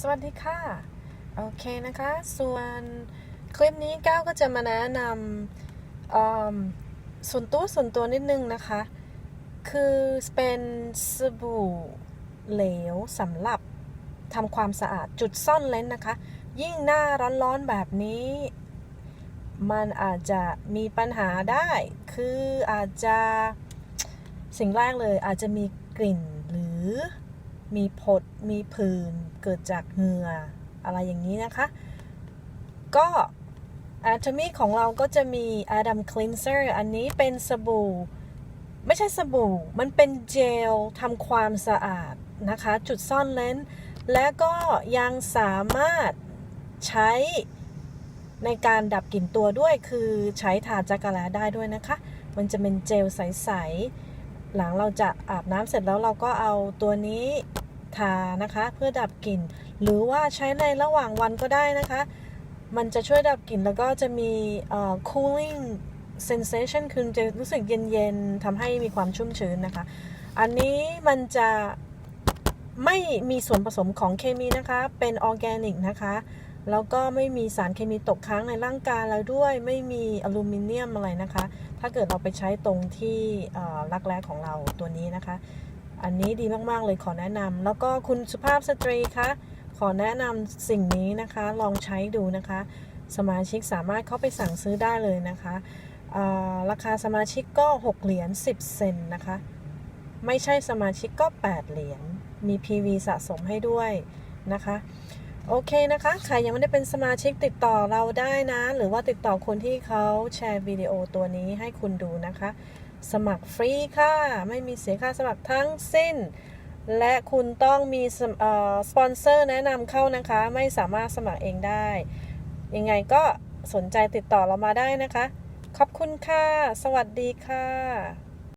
สวัสดีค่ะ โอเคนะคะ ส่วนคลิปนี้ก้าวก็จะมาแนะนำส่วนตัวส่วนตัวนิดนึงนะคะ คือเป็นสบู่เหลวสำหรับทำความสะอาดจุดซ่อนเลนนะคะ ยิ่งหน้าร้อนๆแบบนี้ มันอาจจะมีปัญหาได้ คืออาจจะสิ่งแรกเลยอาจจะมีกลิ่นหรือ มีผด มีผื่น เกิดจากเหงื่อ อะไรอย่างนี้นะคะ ก็ Atomy ของเราก็จะมี Adam Cleanser อันนี้เป็นสบู่ ไม่ใช่สบู่ มันเป็นเจลทำความสะอาดนะคะ จุดซ่อนเลนและก็ยังสามารถใช้ในการดับกลิ่นตัวด้วยคือใช้ทาจักรแลได้ด้วยนะคะ มันจะเป็นเจลใส ๆ หลังเราจะอาบน้ำเสร็จแล้วเราก็เอาตัวนี้ ทานะคะ เพื่อดับกลิ่น หรือว่าใช้ในระหว่างวันก็ได้นะคะ มันจะช่วยดับกลิ่นแล้วก็จะมีเอ่อ cooling sensation คือจะรู้สึกเย็นๆทำให้มีความชุ่มชื้นนะคะ อันนี้มันจะไม่มีส่วนผสมของเคมีนะคะ เป็นออร์แกนิกนะคะ แล้วก็ไม่มีสารเคมีตกค้างในร่างกายเราด้วย ไม่มีอลูมิเนียมอะไรนะคะ ถ้าเกิดเราไปใช้ตรงที่รักแร้ของเราตัวนี้นะคะ อันนี้ดีมากๆเลยขอแนะนำแล้วก็คุณสุภาพสตรีคะขอแนะนำสิ่งนี้นะคะลองใช้ดูนะคะ สมาชิกสามารถเข้าไปสั่งซื้อได้เลยนะคะราคาสมาชิกก็ 6 เหรียญ10 เซนนะคะ ไม่ใช่สมาชิกก็ 8 เหรียญมี PV สะสมให้ด้วยนะคะ โอเคนะคะ ใครยังไม่ได้เป็นสมาชิกติดต่อเราได้นะ หรือว่าติดต่อคนที่เขาแชร์วิดีโอตัวนี้ให้คุณดูนะคะ สมัครฟรีค่ะ ไม่มีเสียค่าสมัครทั้งสิ้น และคุณต้องมีสปอนเซอร์แนะนำเข้านะคะ ไม่สามารถสมัครเองได้ ยังไงก็สนใจติดต่อเรามาได้นะคะ ขอบคุณค่ะ สวัสดีค่ะ